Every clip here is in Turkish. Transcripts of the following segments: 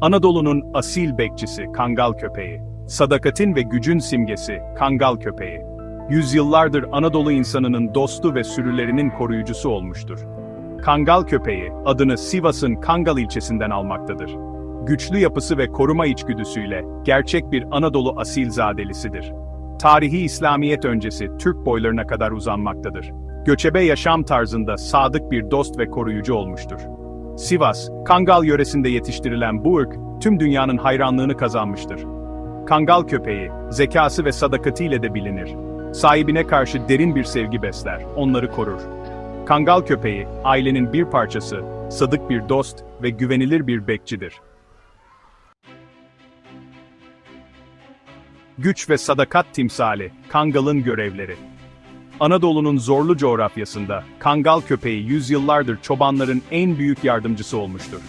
Anadolu'nun asil bekçisi Kangal köpeği, sadakatin ve gücün simgesi Kangal köpeği. Yüzyıllardır Anadolu insanının dostu ve sürülerinin koruyucusu olmuştur. Kangal köpeği, adını Sivas'ın Kangal ilçesinden almaktadır. Güçlü yapısı ve koruma içgüdüsüyle gerçek bir Anadolu asilzadelisidir. Tarihi İslamiyet öncesi Türk boylarına kadar uzanmaktadır. Göçebe yaşam tarzında sadık bir dost ve koruyucu olmuştur. Sivas, Kangal yöresinde yetiştirilen bu ırk, tüm dünyanın hayranlığını kazanmıştır. Kangal köpeği, zekası ve sadakatiyle de bilinir. Sahibine karşı derin bir sevgi besler, onları korur. Kangal köpeği, ailenin bir parçası, sadık bir dost ve güvenilir bir bekçidir. Güç ve sadakat timsali, Kangal'ın görevleri. Anadolu'nun zorlu coğrafyasında, Kangal köpeği yüzyıllardır çobanların en büyük yardımcısı olmuştur.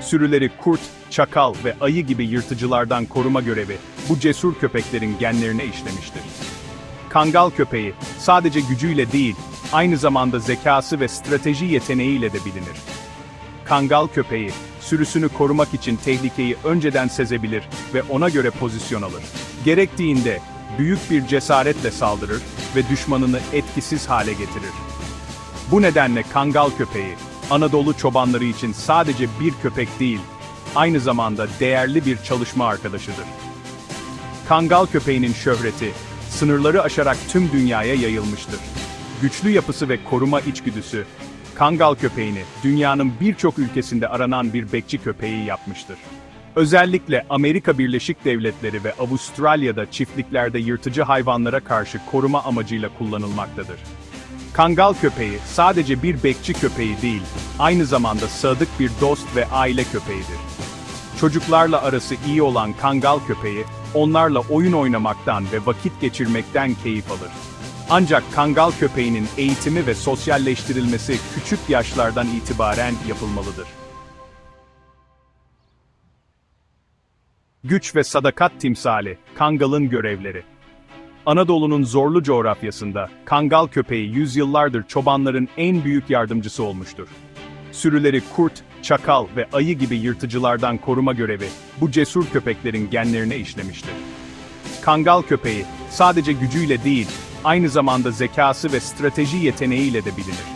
Sürüleri kurt, çakal ve ayı gibi yırtıcılardan koruma görevi, bu cesur köpeklerin genlerine işlemiştir. Kangal köpeği, sadece gücüyle değil, aynı zamanda zekası ve strateji yeteneğiyle de bilinir. Kangal köpeği, sürüsünü korumak için tehlikeyi önceden sezebilir ve ona göre pozisyon alır. Gerektiğinde, büyük bir cesaretle saldırır ve düşmanını etkisiz hale getirir. Bu nedenle Kangal köpeği, Anadolu çobanları için sadece bir köpek değil, aynı zamanda değerli bir çalışma arkadaşıdır. Kangal köpeğinin şöhreti, sınırları aşarak tüm dünyaya yayılmıştır. Güçlü yapısı ve koruma içgüdüsü, Kangal köpeğini dünyanın birçok ülkesinde aranan bir bekçi köpeği yapmıştır. Özellikle Amerika Birleşik Devletleri ve Avustralya'da çiftliklerde yırtıcı hayvanlara karşı koruma amacıyla kullanılmaktadır. Kangal köpeği sadece bir bekçi köpeği değil, aynı zamanda sadık bir dost ve aile köpeğidir. Çocuklarla arası iyi olan Kangal köpeği, onlarla oyun oynamaktan ve vakit geçirmekten keyif alır. Ancak Kangal köpeğinin eğitimi ve sosyalleştirilmesi küçük yaşlardan itibaren yapılmalıdır. Güç ve sadakat timsali, Kangal'ın görevleri. Anadolu'nun zorlu coğrafyasında, Kangal köpeği yüzyıllardır çobanların en büyük yardımcısı olmuştur. Sürüleri kurt, çakal ve ayı gibi yırtıcılardan koruma görevi, bu cesur köpeklerin genlerine işlemiştir. Kangal köpeği, sadece gücüyle değil, aynı zamanda zekası ve strateji yeteneğiyle de bilinir.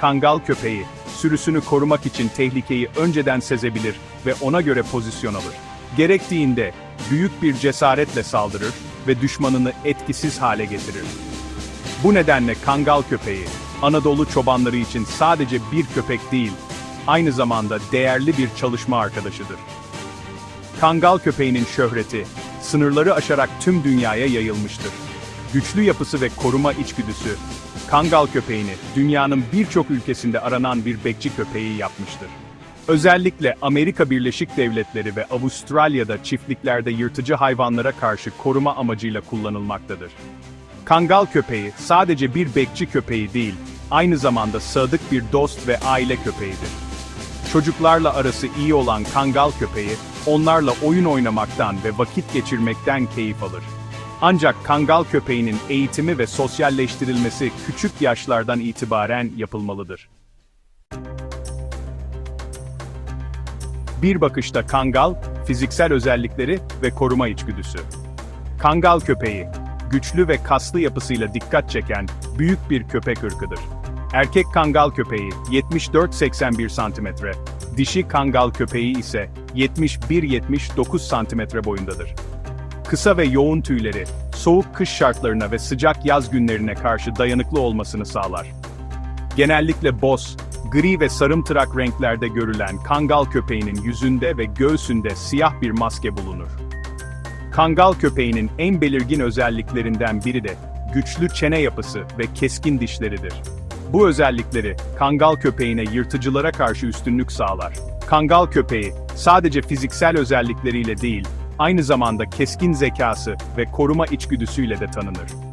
Kangal köpeği, sürüsünü korumak için tehlikeyi önceden sezebilir ve ona göre pozisyon alır. Gerektiğinde, büyük bir cesaretle saldırır ve düşmanını etkisiz hale getirir. Bu nedenle Kangal köpeği, Anadolu çobanları için sadece bir köpek değil, aynı zamanda değerli bir çalışma arkadaşıdır. Kangal köpeğinin şöhreti, sınırları aşarak tüm dünyaya yayılmıştır. Güçlü yapısı ve koruma içgüdüsü, Kangal köpeğini dünyanın birçok ülkesinde aranan bir bekçi köpeği yapmıştır. Özellikle Amerika Birleşik Devletleri ve Avustralya'da çiftliklerde yırtıcı hayvanlara karşı koruma amacıyla kullanılmaktadır. Kangal köpeği sadece bir bekçi köpeği değil, aynı zamanda sadık bir dost ve aile köpeğidir. Çocuklarla arası iyi olan Kangal köpeği, onlarla oyun oynamaktan ve vakit geçirmekten keyif alır. Ancak Kangal köpeğinin eğitimi ve sosyalleştirilmesi küçük yaşlardan itibaren yapılmalıdır. Bir bakışta Kangal, fiziksel özellikleri ve koruma içgüdüsü. Kangal köpeği, güçlü ve kaslı yapısıyla dikkat çeken büyük bir köpek ırkıdır. Erkek Kangal köpeği 74-81 cm, dişi Kangal köpeği ise 71-79 cm boyundadır. Kısa ve yoğun tüyleri, soğuk kış şartlarına ve sıcak yaz günlerine karşı dayanıklı olmasını sağlar. Genellikle boz, gri ve sarımtırak renklerde görülen Kangal köpeğinin yüzünde ve göğsünde siyah bir maske bulunur. Kangal köpeğinin en belirgin özelliklerinden biri de güçlü çene yapısı ve keskin dişleridir. Bu özellikleri Kangal köpeğine yırtıcılara karşı üstünlük sağlar. Kangal köpeği sadece fiziksel özellikleriyle değil, aynı zamanda keskin zekası ve koruma içgüdüsüyle de tanınır.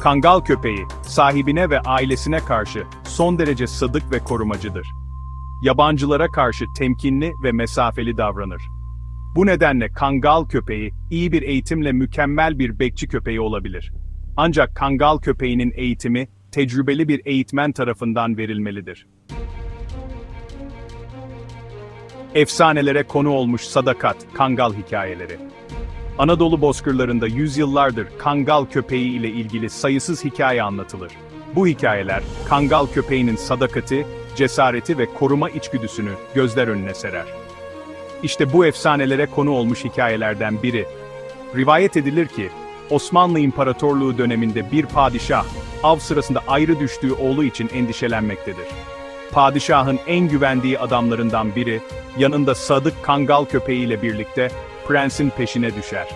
Kangal köpeği, sahibine ve ailesine karşı son derece sadık ve korumacıdır. Yabancılara karşı temkinli ve mesafeli davranır. Bu nedenle Kangal köpeği, iyi bir eğitimle mükemmel bir bekçi köpeği olabilir. Ancak Kangal köpeğinin eğitimi, tecrübeli bir eğitmen tarafından verilmelidir. Efsanelere konu olmuş sadakat, kangal hikayeleri. Anadolu bozkırlarında yüzyıllardır kangal köpeği ile ilgili sayısız hikaye anlatılır. Bu hikayeler, kangal köpeğinin sadakati, cesareti ve koruma içgüdüsünü gözler önüne serer. İşte bu efsanelere konu olmuş hikayelerden biri. Rivayet edilir ki, Osmanlı İmparatorluğu döneminde bir padişah, av sırasında ayrı düştüğü oğlu için endişelenmektedir. Padişahın en güvendiği adamlarından biri, yanında sadık kangal köpeğiyle birlikte prensin peşine düşer.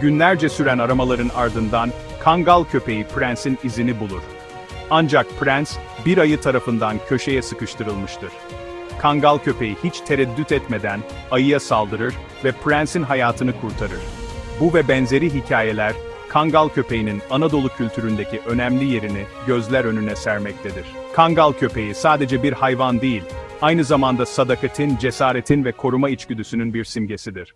Günlerce süren aramaların ardından kangal köpeği prensin izini bulur. Ancak prens bir ayı tarafından köşeye sıkıştırılmıştır. Kangal köpeği hiç tereddüt etmeden ayıya saldırır ve prensin hayatını kurtarır. Bu ve benzeri hikayeler Kangal köpeğinin Anadolu kültüründeki önemli yerini gözler önüne sermektedir. Kangal köpeği sadece bir hayvan değil, aynı zamanda sadakatin, cesaretin ve koruma içgüdüsünün bir simgesidir.